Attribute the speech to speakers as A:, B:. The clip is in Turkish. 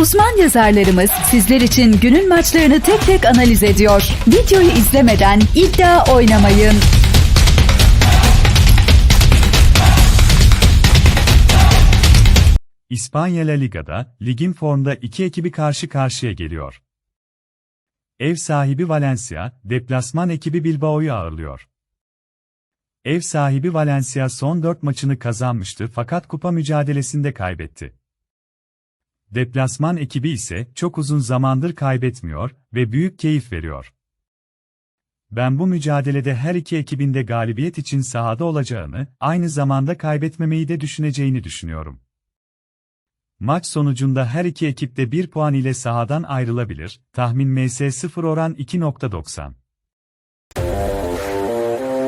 A: Uzman yazarlarımız sizler için günün maçlarını tek tek analiz ediyor. Videoyu izlemeden iddia oynamayın.
B: İspanya La Liga'da, ligin formda iki ekibi karşı karşıya geliyor. Ev sahibi Valencia, deplasman ekibi Bilbao'yu ağırlıyor. Ev sahibi Valencia son 4 maçını kazanmıştı fakat kupa mücadelesinde kaybetti. Deplasman ekibi ise çok uzun zamandır kaybetmiyor ve büyük keyif veriyor. Ben bu mücadelede her iki ekibin de galibiyet için sahada olacağını, aynı zamanda kaybetmemeyi de düşüneceğini düşünüyorum. Maç sonucunda her iki ekip de 1 puan ile sahadan ayrılabilir. Tahmin MS0 oran 2.90.